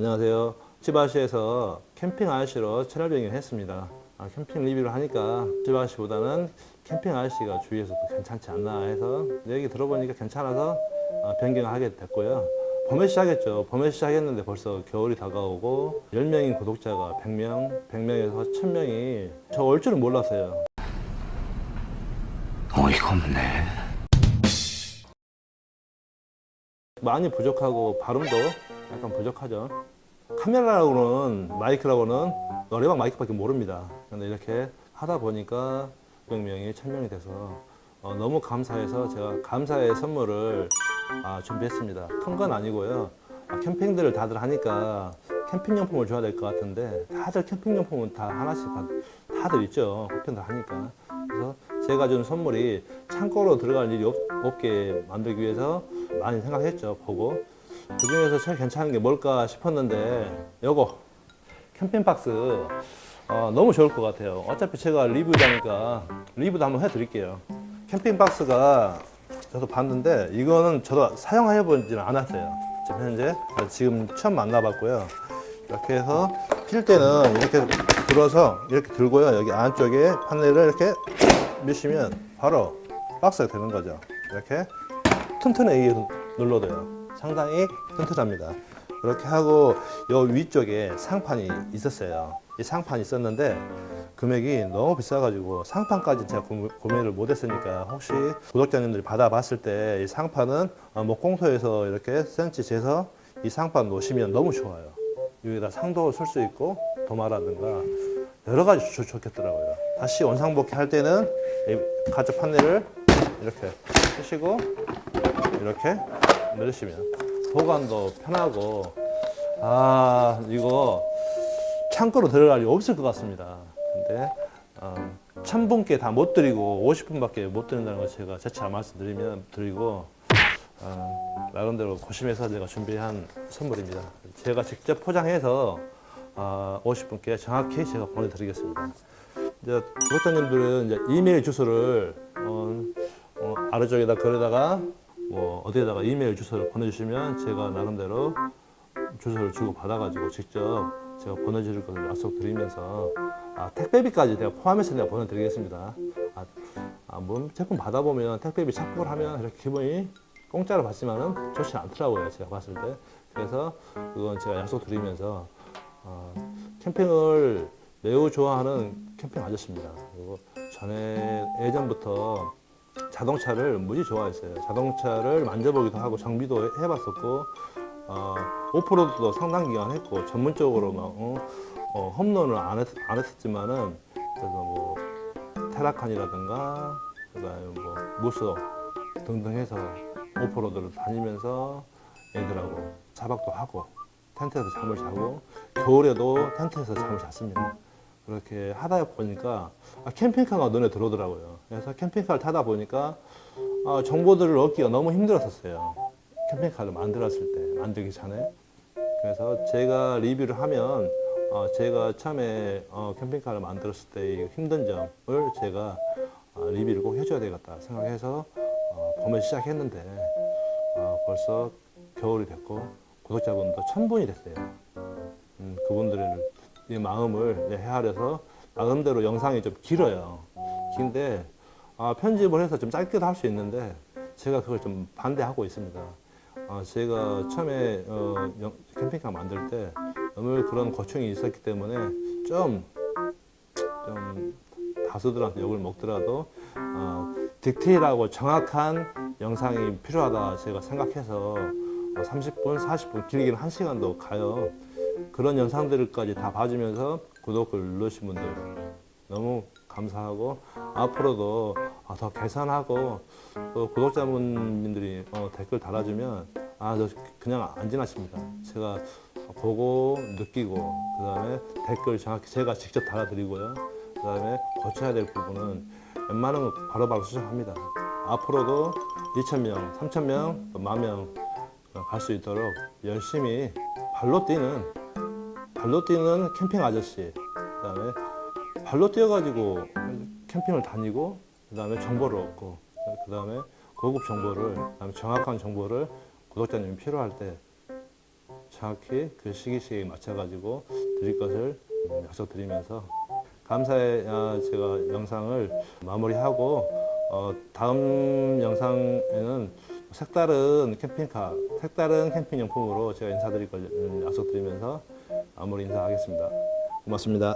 안녕하세요. 치바시에서 캠핑 아저씨로 채널 변경을 했습니다. 아, 캠핑 리뷰를 하니까 치바시보다는 캠핑 아저씨가 주위에서 도 괜찮지 않나 해서 얘기 들어보니까 괜찮아서 아, 변경을 하게 됐고요. 봄에 시작했죠. 봄에 시작했는데 벌써 겨울이 다가오고 10명인 구독자가 100명, 100명에서 1000명이 저 올 줄은 몰랐어요. 어이가 없네. 많이 부족하고 발음도 약간 부족하죠. 카메라라고는 마이크라고는 노래방 마이크밖에 모릅니다. 근데 이렇게 하다 보니까 600명이 1000명이 돼서 어, 너무 감사해서 제가 감사의 선물을 아, 준비했습니다. 큰 건 아니고요. 아, 캠핑들을 다들 하니까 캠핑용품을 줘야 될 것 같은데 다들 캠핑용품은 다 하나씩 다, 다들 있죠. 캠핑들 하니까. 그래서 제가 준 선물이 창고로 들어갈 일이 없, 없게 만들기 위해서 많이 생각했죠. 보고 그 중에서 제일 괜찮은 게 뭘까 싶었는데 요거 캠핑 박스 어, 너무 좋을 것 같아요. 어차피 제가 리뷰자니까 리뷰도 한번 해드릴게요. 캠핑 박스가 저도 봤는데 이거는 저도 사용해 보지는 않았어요. 지금 현재 지금 처음 만나봤고요. 이렇게 해서 필 때는 이렇게 들어서 이렇게 들고요. 여기 안쪽에 판넬을 이렇게 미시면 바로 박스가 되는 거죠. 이렇게 튼튼하게 눌러도요. 상당히 튼튼합니다. 그렇게 하고 요 위쪽에 상판이 있었어요. 이 상판이 있었는데 금액이 너무 비싸가지고 상판까지 제가 구매- 구매를 못했으니까 혹시 구독자님들이 받아봤을 때 이 상판은 어, 목공소에서 이렇게 센치 재서 이 상판 놓으시면 너무 좋아요. 여기다 상도 쓸 수 있고 도마라든가 여러 가지 좋, 좋겠더라고요. 다시 원상복귀 할 때는 이 가죽 판넬을 이렇게 쓰시고 이렇게 넣으시면 보관도 편하고 아 이거 창고로 들어갈 일 없을 것 같습니다. 근데 어, 천 분께 다 못 드리고 50분밖에 못 드린다는 거 제가 재차 말씀드리면 드리고 어, 나름대로 고심해서 제가 준비한 선물입니다. 제가 직접 포장해서 어, 50분께 정확히 제가 보내드리겠습니다. 이제 구독자님들은 이제 이메일 주소를 어, 어, 아래쪽에다 글에다가 뭐 어디에다가 이메일 주소를 보내주시면 제가 나름대로 주소를 주고 받아가지고 직접 제가 보내드릴 것을 약속드리면서 아, 택배비까지 제가 포함해서 내가 보내드리겠습니다. 아, 아, 뭐 제품 받아보면 택배비 착복을 하면 이렇게 기분이 공짜로 받지만은 좋지 않더라고요. 제가 봤을 때. 그래서 그건 제가 약속드리면서 어, 캠핑을 매우 좋아하는 캠핑 아저씨입니다. 그리고 전에 예전부터 자동차를 무지 좋아했어요. 자동차를 만져보기도 하고 정비도 해- 해봤었고 어, 오프로드도 상당 기간 했고 전문적으로 막 어, 어, 홈런을 안, 했, 안 했었지만은 그래서 뭐 테라칸이라든가 그다음에 뭐 무소 등등 해서 오프로드를 다니면서 애들하고 차박도 하고 텐트에서 잠을 자고 겨울에도 텐트에서 잠을 잤습니다. 그렇게 하다 보니까 아, 캠핑카가 눈에 들어오더라고요. 그래서 캠핑카를 타다 보니까 아, 정보들을 얻기가 너무 힘들었었어요. 캠핑카를 만들었을 때, 만들기 전에. 그래서 제가 리뷰를 하면 어, 제가 처음에 어, 캠핑카를 만들었을 때의 힘든 점을 제가 어, 리뷰를 꼭 해줘야 되겠다 생각해서 어, 봄에 시작했는데 어, 벌써 겨울이 됐고 구독자분도 천 분이 됐어요. 음, 그분들의 이 마음을 내 헤아려서 나름대로 영상이 좀 길어요. 긴데 아, 편집을 해서 좀 짧게도 할 수 있는데 제가 그걸 좀 반대하고 있습니다. 아, 제가 처음에 어, 영- 캠핑카 만들 때 너무 그런 고충이 있었기 때문에 좀, 좀 다수들한테 욕을 먹더라도 어, 디테일하고 정확한 영상이 필요하다 제가 생각해서 어, 30분, 40분, 길게는 1시간도 가요. 그런 영상들까지 다 봐주면서 구독을 누르신 분들 너무 감사하고 앞으로도 아, 더 개선하고 또 구독자분들이 어, 댓글 달아주면 아, 저 그냥 안 지나칩니다. 제가 보고 느끼고 그 다음에 댓글 정확히 제가 직접 달아드리고요. 그 다음에 고쳐야 될 부분은 웬만하면 바로바로 수정합니다. 앞으로도 2,000명, 3,000명, 만명 갈 수 있도록 열심히 발로 뛰는 발로 뛰는 캠핑 아저씨 그다음에 발로 뛰어가지고 캠핑을 다니고 그다음에 정보를 얻고 그다음에 고급 정보를 그다음에 정확한 정보를 구독자님이 필요할 때 정확히 그 시기시에 맞춰가지고 드릴 것을 음, 약속드리면서 감사의 어, 제가 영상을 마무리하고 어, 다음 영상에는 색다른 캠핑카, 색다른 캠핑 용품으로 제가 인사드릴 걸 음, 약속드리면서 마무리 인사하겠습니다. 고맙습니다.